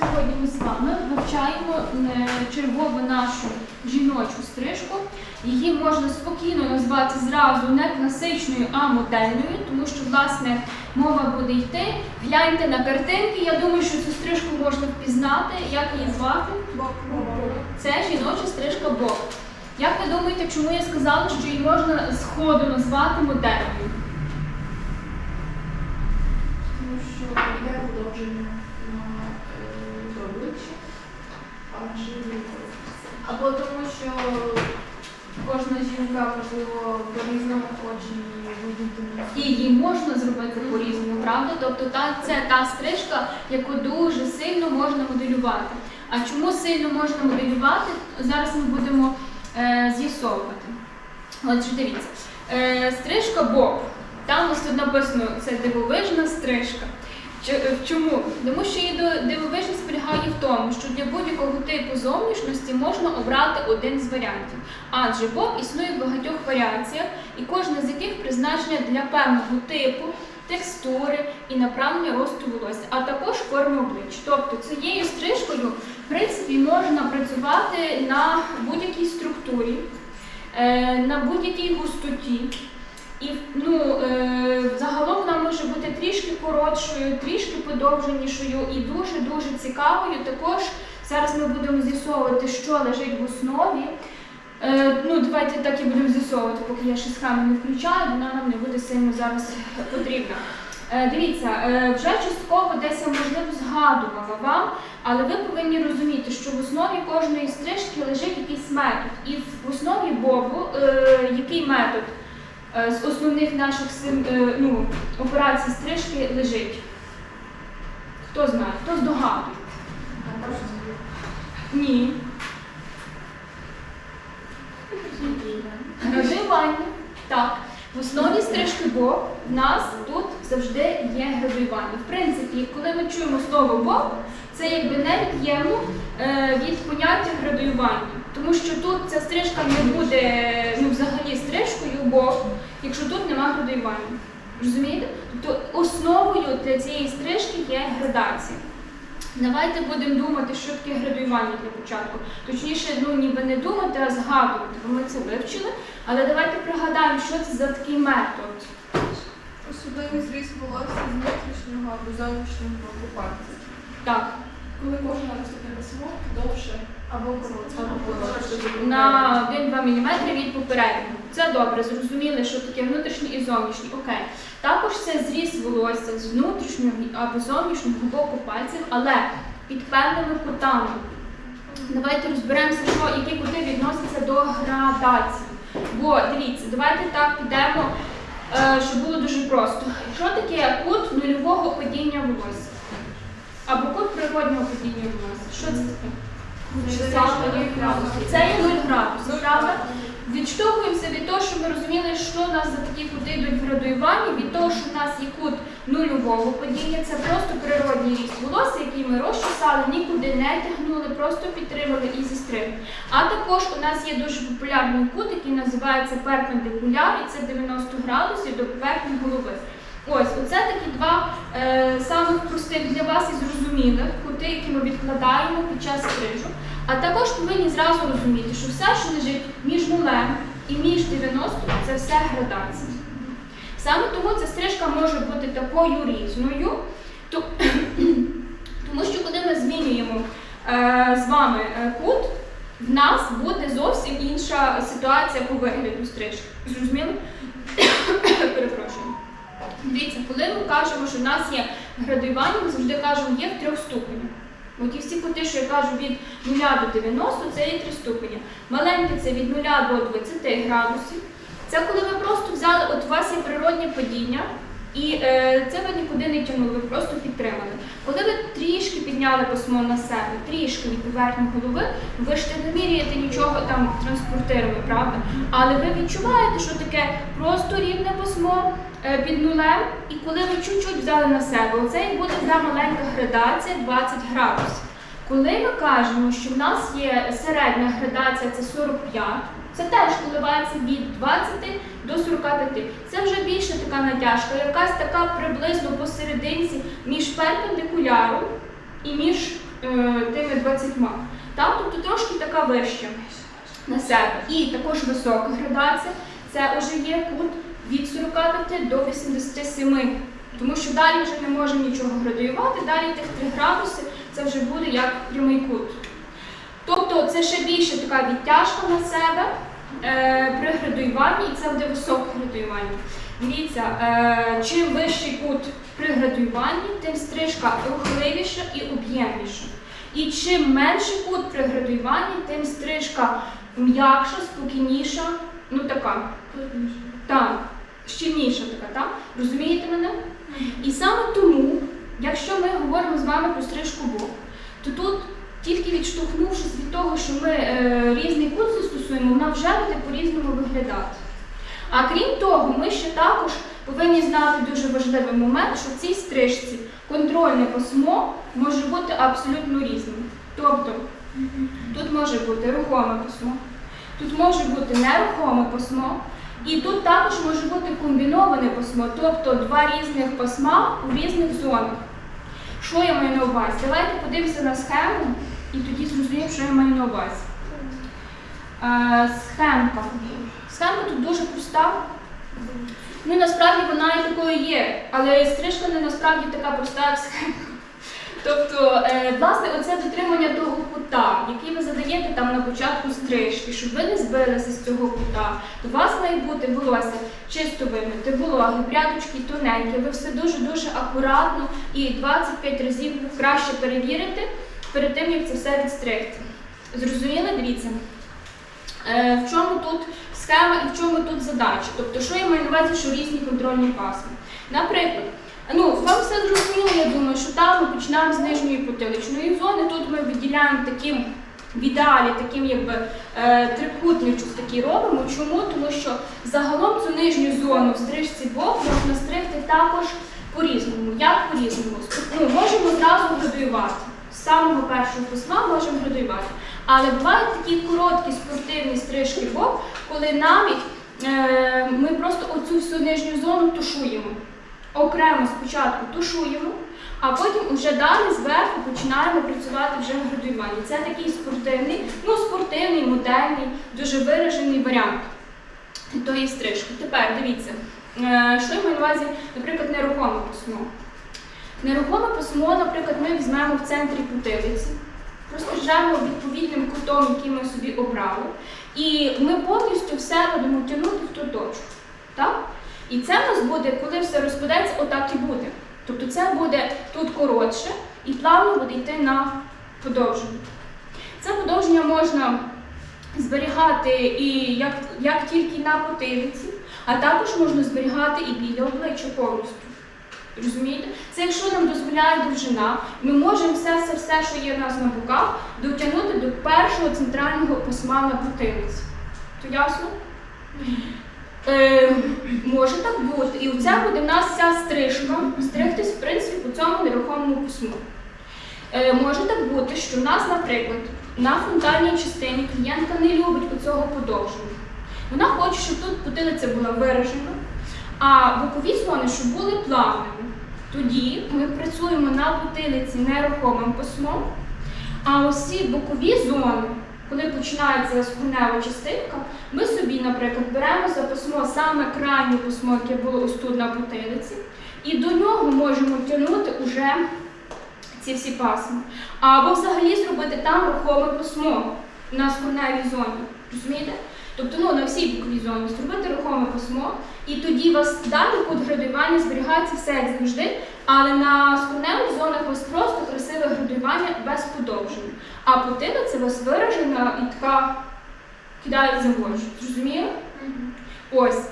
Сьогодні ми з вами вивчаємо е, чергову нашу жіночу стрижку. Її можна спокійно назвати зразу не класичною, а модельною, тому що власне мова буде йти. Гляньте на картинки. Я думаю, що цю стрижку можна впізнати. Як її звати? Це жіноча стрижка Боб. Як ви думаєте, чому я сказала, що її можна сходу назвати модельною? Тому що йде продовження Або тому, що Кожна жінка, можливо, по-різному хоче. І її можна зробити по-різному, правда? Тобто та, це та стрижка, яку дуже сильно можна моделювати. А чому сильно можна моделювати, зараз ми будемо е, з'ясовувати. Отже, дивіться. Е, стрижка Боб. Там ось тут написано це дивовижна стрижка. Е, Чому? Тому що її дивовижність полягає в тому, що для будь-якого типу зовнішності можна обрати один з варіантів. Адже боб існує в багатьох варіаціях, і кожна з яких призначена для певного типу, текстури і направлення росту волосся, а також форми обличчя. Тобто цією стрижкою, в принципі, можна працювати на будь-якій структурі, е, на будь-якій густоті. І ну, е, загалом вона може бути трішки коротшою, трішки подовженішою і дуже-дуже цікавою. Також зараз ми будемо з'ясовувати, що лежить в основі. Е, ну, давайте так і будемо з'ясовувати, поки я ще схему не включаю, вона нам не буде сильно зараз потрібна. Е, дивіться, е, вже частково десь я можливо згадувала вам, але ви повинні розуміти, що в основі кожної стрижки лежить якийсь метод. І в основі бобу е, який метод з основних наших е, ну, операцій стрижки лежить? Хто знає? Хто здогадує? Ні. Градуювання. Так. В основі стрижки боб в нас тут завжди є градуювання. В принципі, коли ми чуємо слово боб, це якби невід'ємно е, від поняття градуювання. Тому що тут ця стрижка не буде ну, взагалі стрижкою боб, якщо тут нема градуювання. Розумієте? Тобто основою для цієї стрижки є градація. Давайте будемо думати, що таке градуювання для початку. Точніше, ну ніби не думати, а згадувати, бо ми це вивчили. Але давайте пригадаємо, що це за такий метод. Особливий зріз волосся з внутрішнього або зовнішнього боку пальця. Так, Коли кожна наступне письмо довше або на 1-2 мм від попереднього. Це добре, зрозуміли, що таке внутрішній і зовнішній. Окей. Також це зріз волосся з внутрішнього або зовнішнього боку пальців, але під певними кутами. Давайте розберемося, що які кути відносяться до градації. Бо дивіться, давайте так підемо, е, щоб було дуже просто. Що таке кут нульового падіння волосся? Або кут природнього падіння волосся? Що це таке? Це є 0 градусів, правда? Відштовхуємося від того, що ми розуміли, що у нас за такі кути йдуть в градуюванні, від того, що в нас є кут нульового падіння, це просто природній ріст волосся, який ми розчесали, нікуди не тягнули, просто підтримали і зістригли. А також у нас є дуже популярний кут, який називається перпендикуляр, і це 90 градусів до поверхні голови. Ось, оце такі два е, самих простих для вас і зрозумілих кути, які ми відкладаємо під час стрижу. А також повинні зразу розуміти, що все, що лежить між нулем і між 90, це все градація. Саме тому ця стрижка може бути такою різною, то- тому що коли ми змінюємо е, з вами е, кут, в нас буде зовсім інша ситуація по вигляду стрижки. Зрозуміли? Перепрошую. Дивіться, коли ми кажемо, що в нас є градуювання, ми завжди кажемо, є в трьох ступенях. От і всі кути, що я кажу від 0 до 90, це є три ступені. Маленьке це від 0 до 20 градусів. Це коли ви просто взяли, от у вас є природні падіння, і е, це ви нікуди не тягнули, ви просто підтримали. Коли ви трішки підняли письмо на себе, трішки від поверхні голови, ви ж не міряєте нічого там транспортирами, правда? Але ви відчуваєте, що таке просто рівне письмо е, під нулем, і коли ви чуть-чуть взяли на себе, оце і буде та маленька градація 20 градусів. Коли ми кажемо, що в нас є середня градація, це 45, це теж коливається від 20 до 45. Це вже більше така натяжка, якась така приблизно посерединці між перпендикуляром і між е, тими 20. Так? Тобто трошки така вища на себе. І також висока градація. Це вже є кут від 45 до 87. Тому що далі вже не можемо нічого градуювати, далі тих 3 градуси це вже буде як прямий кут. Тобто це ще більше така відтяжка на себе при градуюванні, і це буде високе градуювання. Дивіться, е, чим вищий кут при градуюванні, тим стрижка рухливіша і об'ємніша. І чим менший кут при градуюванні, тим стрижка м'якша, спокійніша, ну така. Так, щільніша така, так? Розумієте мене? І саме тому, якщо ми говоримо з вами про стрижку бок, то тут, тільки відштовхнувшись від того, що ми е, різний кут застосуємо, вона вже буде по-різному виглядати. А крім того, ми ще також повинні знати дуже важливий момент, що в цій стрижці контрольне пасмо може бути абсолютно різним. Тобто тут може бути рухоме пасмо, тут може бути нерухоме пасмо, і тут також може бути комбіноване пасмо, тобто два різних пасма у різних зонах. Що я маю на увазі? Давайте подивимося на схему і тоді зрозуміємо, що я маю на увазі. Е, схемка. Схемка тут дуже проста. Ну, насправді вона і такою є, але стрижка не насправді така проста, як схемка. Тобто, е, власне, оце дотримання того кута, який ви задаєте там на початку стрижки, щоб ви не збилися з цього кута, то у вас має бути волосся чисто вимите, вологе, прядочки тоненькі, ви все дуже-дуже акуратно і 25 разів краще перевірити перед тим, як це все відстригти. Зрозуміли? Дивіться. Е, в чому тут схема і в чому тут задача? Тобто, що я маю на увазі, що різні контрольні пасми. Наприклад, ну, вам все зрозуміло, я думаю, що там ми починаємо з нижньої потиличної зони, тут ми виділяємо таким в ідеалі, таким якби е, трикутничок такий робимо. Чому? Тому що загалом цю нижню зону в стрижці бок можна стригти також по-різному. Як по-різному? Ну, можемо зразу градуювати. Самого першого письма можемо градуювати. Але бувають такі короткі спортивні стрижки бок, коли навіть е, ми просто оцю всю нижню зону тушуємо. Окремо спочатку тушуємо, а потім вже далі зверху починаємо працювати вже в градуюванні. Це такий спортивний, ну спортивний, модельний, дуже виражений варіант тої стрижки. Тепер дивіться, е, що я маю на увазі, наприклад, нерухоме письмо. Нерухоме письмо, наприклад, ми візьмемо в центрі потилиці, розтяжемо відповідним кутом, який ми собі обрали, і ми повністю все будемо тягнути в ту точку. Так? І це в нас буде, коли все розпадеться, отак і буде. Тобто це буде тут коротше і плавно буде йти на подовження. Це подовження можна зберігати і як, як тільки на потилиці, а також можна зберігати і біля обличчя повністю. Розумієте? Це якщо нам дозволяє довжина, ми можемо все, все, все, що є в нас на боках, дотягнути до першого центрального пасма на потилиці. То ясно? Е, може так бути. І оце буде в нас вся стрижка, стригтись, в принципі, по цьому нерухомому письму. Е, може так бути, що в нас, наприклад, на фронтальній частині клієнтка не любить оцього подовження. Вона хоче, щоб тут потилиця була виражена, а бокові зони, щоб були плавними. Тоді ми працюємо на потилиці нерухомим письмом, а ці бокові зони, коли починається скунева частинка, ми собі, наприклад, беремо за письмо саме крайнє письмо, яке було ось тут на потилиці, і до нього можемо тягнути уже ці всі пасми. Або взагалі зробити там рухоме письмо на скуневій зоні. Розумієте? Тобто ну, на всій боковій зоні зробити рухоме письмо, і тоді у вас далі код градуювання зберігається все як завжди, але на скуневих зонах у вас просто красиве градуювання без подовження. А потилиця у вас виражена і така кидається в очі. Зрозуміли? Ось.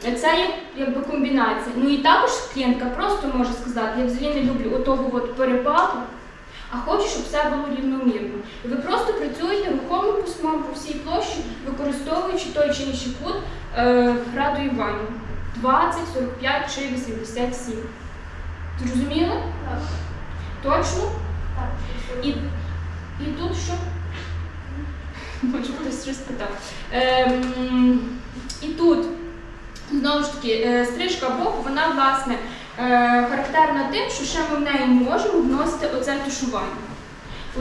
Це є якби комбінація. Ну і також клієнтка просто може сказати, я взагалі не люблю отого от перепаду, а хочу, щоб все було рівномірно. І ви просто працюєте рухомим письмом по всій площі, використовуючи той чи інший кут е, градуювання 20, 45 чи 87. Зрозуміли? Так. Точно? Так. І, і тут що? Може, хтось щось питав. Ем, і тут, знову ж таки, е, стрижка боку, вона, власне, характерна тим, що ще ми в неї можемо вносити оце тушування.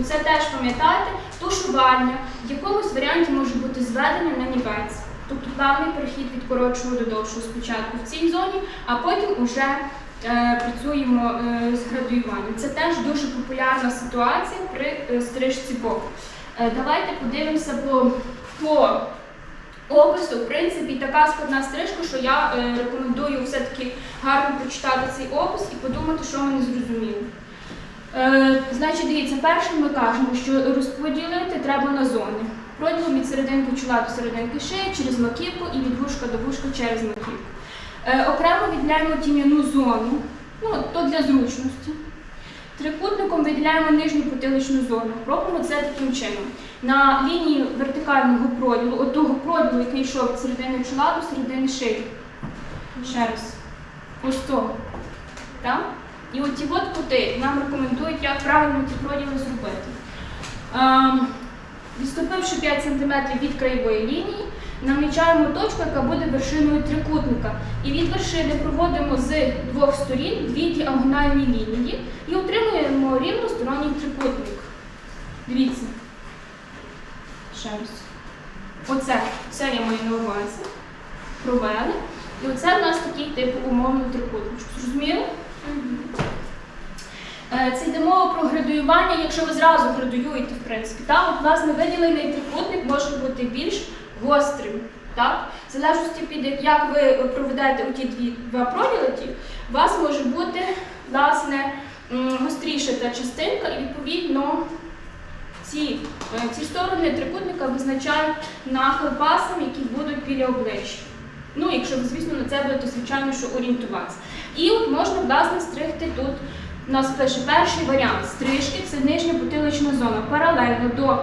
Оце теж пам'ятайте, тушування в якомусь варіанті може бути зведення на нівець. Тобто плавний перехід від коротшого до довшого спочатку в цій зоні, а потім уже е, працюємо е, з градуюванням. Це теж дуже популярна ситуація при е, стрижці боку. Е, давайте подивимося по, по опису. В принципі, така складна стрижка, що я е, рекомендую все-таки гарно прочитати цей опис і подумати, що ми не зрозуміли. Е, значить, дивіться, перше ми кажемо, що розподілити треба на зони. Проділом від серединки чола до серединки шиї через маківку і від вушка до вушка через маківку. Е, окремо виділяємо тім'яну зону, ну, то для зручності. Трикутником виділяємо нижню потиличну зону. Робимо це таким чином. На лінії вертикального проділу, от того проділу, який йшов від середини чола до середини шиї. Ще раз. Ось. Так? І оті от кути нам рекомендують, як правильно ті проділи зробити. Ем, відступивши 5 см від краєвої лінії, намічаємо точку, яка буде вершиною трикутника. І від вершини проводимо з двох сторін дві діагональні лінії і отримуємо рівносторонній трикутник. Дивіться. Ще раз. Оце, це я маю на увазі. Провели. І оце в нас такий типу умовний трикутничок. Зрозуміли? Е, Це йде мова про градуювання, якщо ви зразу градуюєте, в принципі. Так, от, власне, виділений трикутник може бути більш гострим. Так? В залежності від як ви проведете ті дві два проділи, у вас може бути власне гостріша та частинка, і відповідно ці, е, ці сторони трикутника визначають нахил пасом, які будуть біля обличчя. Ну, якщо звісно, на це будете, звичайно, що орієнтуватися. І от можна, власне, стригти тут. У нас пише перший варіант стрижки це нижня потилична зона. Паралельно до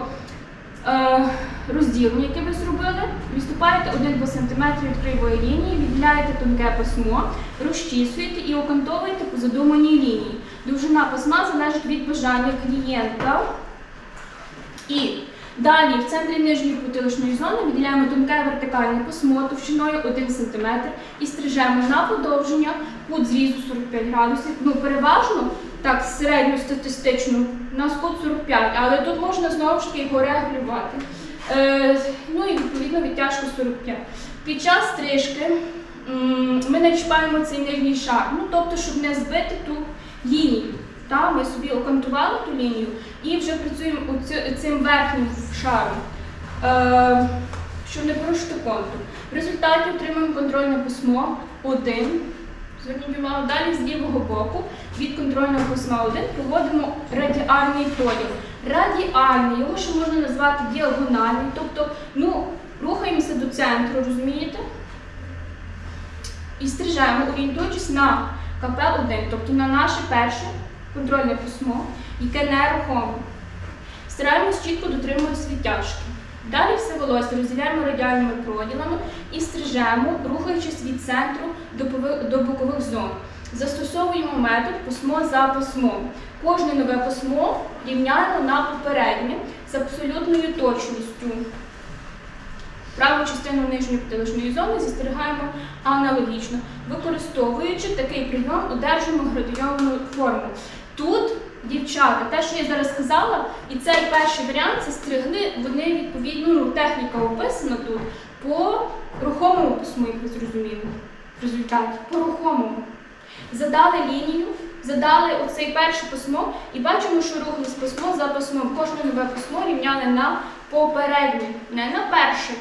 е, розділення, яке ви зробили, відступаєте 1-2 см від краєвої лінії, відділяєте тонке пасмо, розчісуєте і окантовуєте по задуманій лінії. Довжина пасма залежить від бажання клієнта. І далі в центрі нижньої потиличної зони виділяємо тонке вертикальне пасмо товщиною 1 см і стрижемо на подовження кут зрізу 45 градусів. Ну, переважно, так, середньостатистично, у нас кут 45, але тут можна знову ж таки його регулювати. Е, ну і відповідно відтяжка 45. Під час стрижки ми не чіпаємо цей нижній шар, ну тобто, щоб не збити ту лінію. Та, ми собі окантували ту лінію і вже працюємо цим верхнім шаром, е, щоб не порушити контур. В результаті отримуємо контрольне письмо 1. Зверніть увагу, далі з лівого боку від контрольного письма 1 проводимо радіальний поділ. Радіальний, його ще можна назвати діагональний, тобто ну, рухаємося до центру, розумієте? І стрижаємо, орієнтуючись на КП-1, тобто на наше перше контрольне письмо, яке нерухоме. Стараємось чітко дотримуватися відтяжки. Далі все волосся розділяємо радіальними проділами і стрижемо, рухаючись від центру до, бокових зон. Застосовуємо метод письмо за письмом. Кожне нове письмо рівняємо на попереднє з абсолютною точністю. Праву частину нижньої потиличної зони застерігаємо аналогічно. Використовуючи такий прийом, одержимо градуйовану форму. Тут, дівчата, те, що я зараз сказала, і цей перший варіант це стригли, вони відповідно, ну, техніка описана тут по рухомому письму, як ви зрозуміли. В результаті по рухомому. Задали лінію, задали оцей перше письмо і бачимо, що рухались письмо за письмом. Кожне нове письмо рівняли на попереднє, не на перше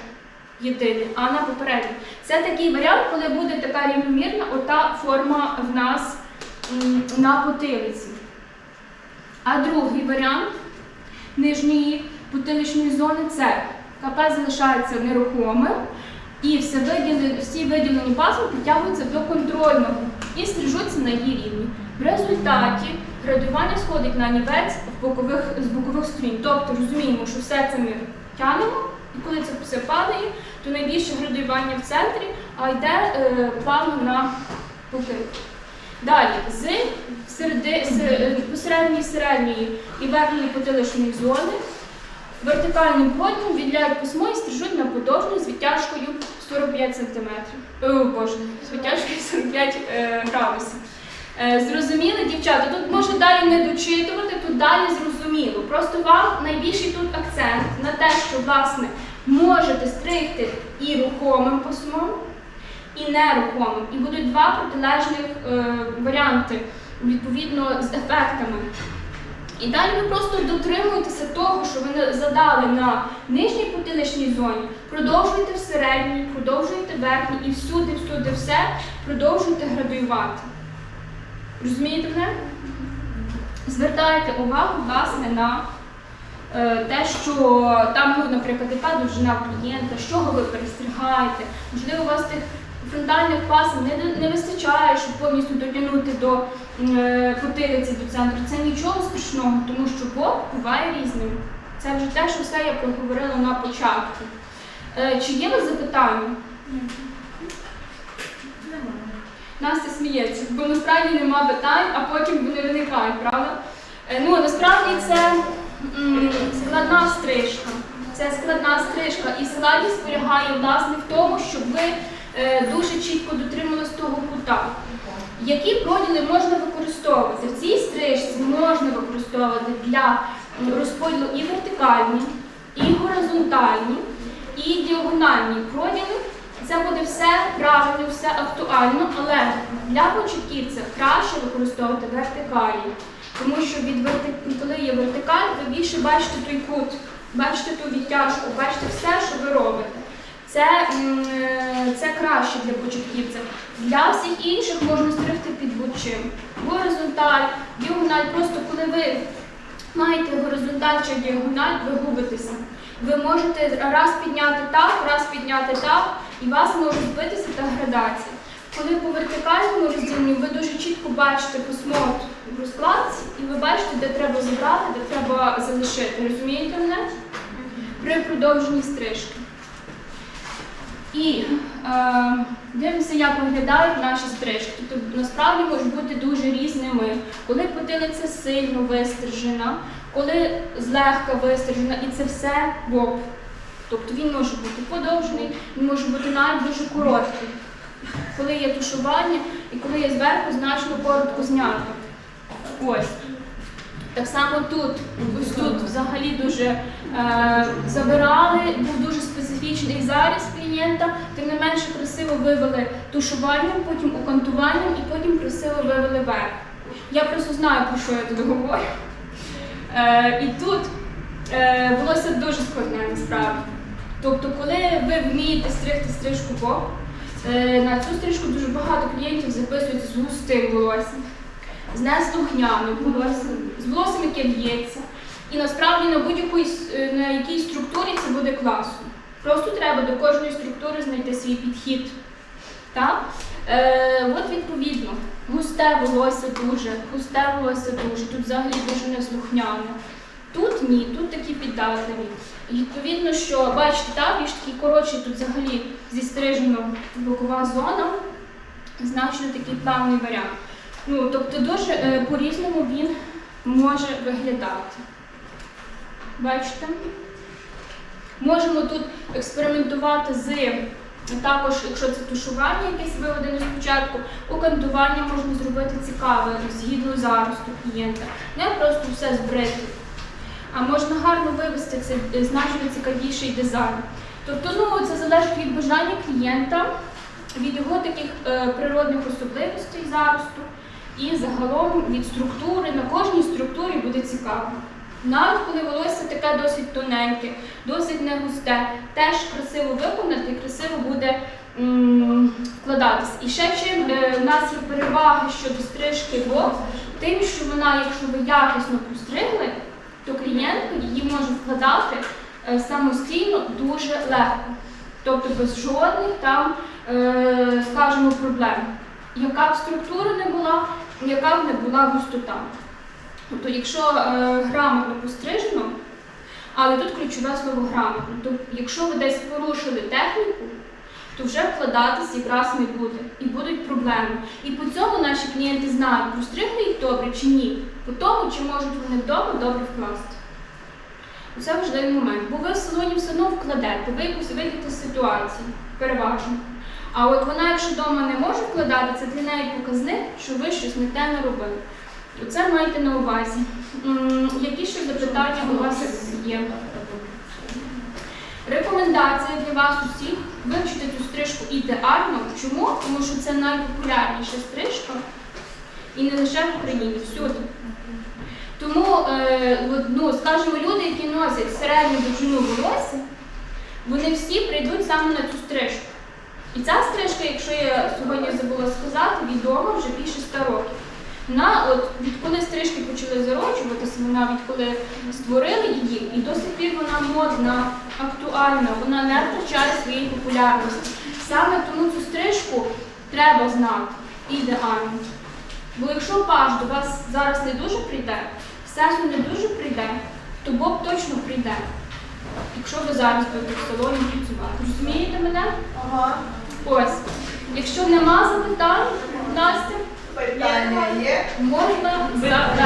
єдине, а на попереднє. Це такий варіант, коли буде така рівномірна ота форма в нас на потилиці. А другий варіант нижньої потиличної зони це КП залишається нерухомим і все виділені, всі виділені пасми притягуються до контрольного і стрижуться на її рівні. В результаті градування сходить на нівець в бокових, з бокових сторін. Тобто розуміємо, що все це ми тянемо, і коли це все падає, то найбільше градуювання в центрі, а йде е, плавно на боки. Далі, з середи, се- посередньої середньої і верхньої потиличної зони вертикальним поділом відділяють письмо і стрижуть на подовжню з відтяжкою 45 см. О, Боже, з відтяжкою 45 е, градусів. Е, Зрозуміли, дівчата? Тут можна далі не дочитувати, тут далі зрозуміло. Просто вам найбільший тут акцент на те, що власне можете стригти і рухомим пасмом, і нерухомим. І будуть два протилежних е, варіанти, відповідно, з ефектами. І далі ви просто дотримуєтеся того, що ви задали на нижній потиличній зоні, продовжуєте в середній, продовжуєте верхній і всюди, всюди все продовжуєте градуювати. Розумієте мене? Звертайте увагу, власне, на е, те, що там, ну, наприклад, яка довжина клієнта, з чого ви перестрігаєте. Можливо, у вас тих фронтальних пасм не, не вистачає, щоб повністю дотягнути до е, потилиці до центру. Це нічого страшного, тому що Бог буває різним. Це вже те, що все я проговорила на початку. Е, чи є у вас запитання? Настя сміється, бо насправді нема питань, а потім вони виникають, правда? Е, Ну, насправді це м, складна стрижка. Це складна стрижка, і складність полягає власне в тому, щоб ви дуже чітко дотримувалися того кута. Які проділи можна використовувати? В цій стрижці можна використовувати для розподілу і вертикальні, і горизонтальні, і діагональні проділи. Це буде все правильно, все актуально, але для початківців краще використовувати вертикалі. Тому що від верти... коли є вертикаль, ви більше бачите той кут, бачите ту відтяжку, бачите все, що ви робите. Це, е, це краще для початківців. Для всіх інших можна стригти під будь-чим. Горизонталь, діагональ, просто коли ви маєте горизонталь чи діагональ, ви губитеся. Ви можете раз підняти так, раз підняти так, і вас може збитися та градація. Коли по вертикальному розділенню ви дуже чітко бачите письмо в розкладці, і ви бачите, де треба забрати, де треба залишити. Розумієте мене? При продовженні стрижки. І е, дивимося, як виглядають наші стрижки. Тобто насправді можуть бути дуже різними. Коли потилиця сильно вистрижена, коли злегка вистрижена, і це все боб. Тобто він може бути подовжений, він може бути навіть дуже короткий. Коли є тушування і коли є зверху значно коротко знято. Ось. Так само тут, ось тут взагалі дуже е, забирали, був дуже специфічний заріз клієнта, тим не менше красиво вивели тушуванням, потім окантуванням і потім красиво вивели верх. Я просто знаю, про що я тут говорю. Е, і тут е, волосся дуже складне насправді. Тобто, коли ви вмієте стригти стрижку бок, е, на цю стрижку дуже багато клієнтів записують з густим волоссям, з неслухняним волоссям, з волоссям, яке б'ється. І насправді на будь-якій е, на якій структурі це буде класно. Просто треба до кожної структури знайти свій підхід. Так? Е, от відповідно, густе волосся дуже, густе волосся дуже, тут взагалі дуже неслухняне. Тут ні, тут такі піддатливі. Відповідно, що бачите, так, більш такий коротший, тут взагалі зістрижена бокова зона, значно такий плавний варіант. Ну, тобто дуже е, по-різному він може виглядати. Бачите? Можемо тут експериментувати з також, якщо це тушування якесь виведене спочатку, окантування можна зробити цікаве, згідно заросту клієнта. Не просто все збрити. А можна гарно вивести це значно цікавіший дизайн. Тобто, ну це залежить від бажання клієнта, від його таких е, природних особливостей заросту і загалом від структури. На кожній структурі буде цікаво. Навіть коли волосся таке досить тоненьке, досить не густе, теж красиво виконати і красиво буде вкладатись. І ще чим е, в нас є переваги щодо стрижки бок, тим, що вона, якщо ви якісно постригли, то клієнтка її може вкладати е, самостійно дуже легко. Тобто без жодних там, е, скажімо, проблем. Яка б структура не була, яка б не була густота. Тобто, якщо е, грамотно пострижено, але тут ключове слово грамотно. Тобто, якщо ви десь порушили техніку, то вже вкладатись якраз не буде. І будуть проблеми. І по цьому наші клієнти знають, простригли їх добре чи ні. По тому, чи можуть вони вдома добре вкласти. Це важливий момент. Бо ви в салоні все одно вкладете, ви якось вийдете з ситуації, переважно. А от вона, якщо вдома не може вкладати, це для неї показник, що ви щось не те не робили. Оце майте на увазі. Які ще запитання у вас є? Рекомендація для вас усіх вивчити цю стрижку ідеально. Чому? Тому що це найпопулярніша стрижка і не лише в Україні, всюди. Тому, е, ну, скажімо, люди, які носять середню довжину волосся, вони всі прийдуть саме на цю стрижку. І ця стрижка, якщо я сьогодні забула сказати, відома вже більше 100 років. Вона, от відколи стрижки почали зароджуватися, вона відколи створили її, і до сих пір вона модна, актуальна, вона не втрачає своєї популярності. Саме тому цю стрижку треба знати ідеально. Бо якщо паш до вас зараз не дуже прийде, в не дуже прийде, то Бог точно прийде. Якщо ви зараз будете в салоні працювати. Розумієте мене? Ага. Ось. Якщо нема запитань, Настя, Питання є? можна задати.